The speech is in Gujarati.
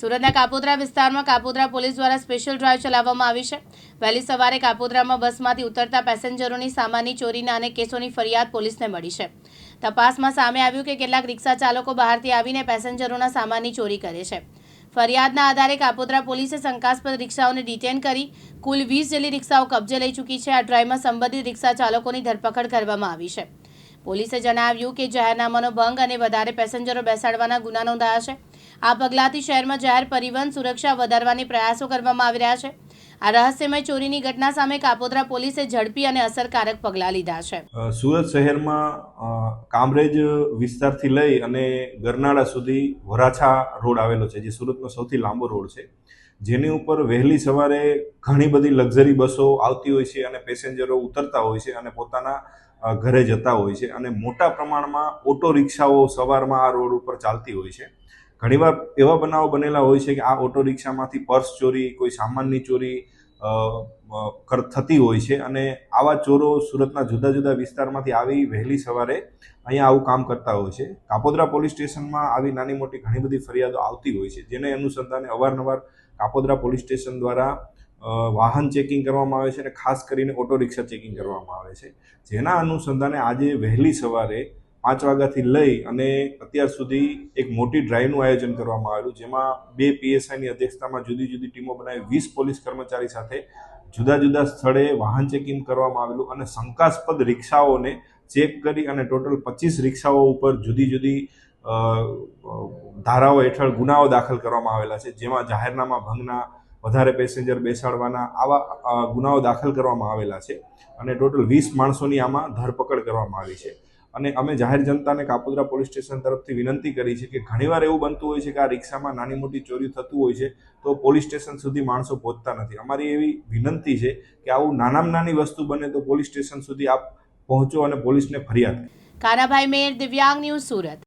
સુરતના કાપોદ્રા વિસ્તારમાં કાપોદ્રા પોલીસ દ્વારા સ્પેશિયલ ડ્રાઈવ ચલાવવામાં આવી છે. વહેલી સવારે કાપોદ્રામાં બસમાંથી ઉતરતા પેસેન્જરોની સામાનની ચોરીના અને કેસોની ફરિયાદ પોલીસને મળી છે. તપાસમાં સામે આવ્યું કે કેટલાક રિક્ષા ચાલકો બહારથી આવીને પેસેન્જરોના સામાનની ચોરી કરે છે. ફરિયાદના આધારે કાપોદ્રા પોલીસે શંકાસ્પદ રિક્ષાઓને ડિટેન કરી કુલ વીસ જેટલી રિક્ષાઓ કબજે લઈ ચૂકી છે. આ ડ્રાઈવમાં સંબંધિત રિક્ષા ચાલકોની ધરપકડ કરવામાં આવી છે. પોલીસે જણાવ્યું કે જાહેરનામાનો ભંગ અને વધારે પેસેન્જરો બેસાડવાના ગુના નોંધાયા છે. આ પગલાંથી શહેરમાં જાહેર પરિવહન સુરક્ષા વધારવાની પ્રયાસો કરવામાં આવી રહ્યા છે. આ રહસ્યમય ચોરીની ઘટના સામે કાપોદ્રા પોલીસે ઝડપી અને અસરકારક પગલાં લીધા છે. સુરત શહેરમાં કામરેજ વિસ્તારથી લઈ અને ગરનાળા સુધી વરાછા રોડ આવેલો છે, જે સુરતનો સૌથી લાંબો રોડ છે. જેની ઉપર વહેલી સવારે ઘણી બધી લક્ઝરી બસો આવતી હોય છે અને પેસેન્જરો ઉતરતા હોય છે અને પોતાના ઘરે જતા હોય છે અને મોટા પ્રમાણમાં ઓટો રિક્ષાઓ સવારમાં આ રોડ ઉપર ચાલતી હોય છે. ઘણીવાર એવા બનાવો બનેલા હોય છે કે આ ઓટો રિક્ષામાંથી પર્સ ચોરી, કોઈ સામાનની ચોરી કર, થતી હોય છે અને આવા ચોરો સુરતના જુદા જુદા વિસ્તારમાંથી આવી વહેલી સવારે અહીંયા આવું કામ કરતા હોય છે. કાપોદ્રા પોલીસ સ્ટેશનમાં આવી નાની મોટી ઘણી બધી ફરિયાદો આવતી હોય છે, જેને અનુસંધાને અવારનવાર કાપોદ્રા પોલીસ સ્ટેશન દ્વારા વાહન ચેકિંગ કરવામાં આવે છે અને ખાસ કરીને ઓટો રિક્ષા ચેકિંગ કરવામાં આવે છે. જેના અનુસંધાને આજે વહેલી સવારે પાંચ વાગ્યાથી લઈ અને અત્યાર સુધી એક મોટી ડ્રાઈવનું આયોજન કરવામાં આવેલું, જેમાં બે પીએસઆઈની અધ્યક્ષતામાં જુદી જુદી ટીમો બનાવી વીસ પોલીસ કર્મચારી સાથે જુદા જુદા સ્થળે વાહન ચેકિંગ કરવામાં આવેલું અને શંકાસ્પદ રિક્ષાઓને ચેક કરી અને ટોટલ પચીસ રિક્ષાઓ ઉપર જુદી જુદી ધારાઓ હેઠળ ગુનાઓ દાખલ કરવામાં આવેલા છે, જેમાં જાહેરનામા ભંગના, વધારે પેસેન્જર બેસાડવાના આવા ગુનાઓ દાખલ કરવામાં આવેલા છે અને ટોટલ વીસ માણસોની આમાં ધરપકડ કરવામાં આવી છે. અને અમે જાહેર જનતાને કાપોદ્રા પોલીસ સ્ટેશન તરફથી વિનંતી કરી છે કે ઘણીવાર એવું બનતું હોય છે કે આ રિક્ષામાં નાની મોટી ચોરી થતું હોય છે તો પોલીસ સ્ટેશન સુધી માણસો પહોંચતા નથી અમારી એવી વિનંતી છે કે આવું નાનામાં નાની વસ્તુ બને તો પોલીસ સ્ટેશન સુધી આપ પહોંચો અને પોલીસને ફરિયાદ. Kanabhai mayor Divyang news Surat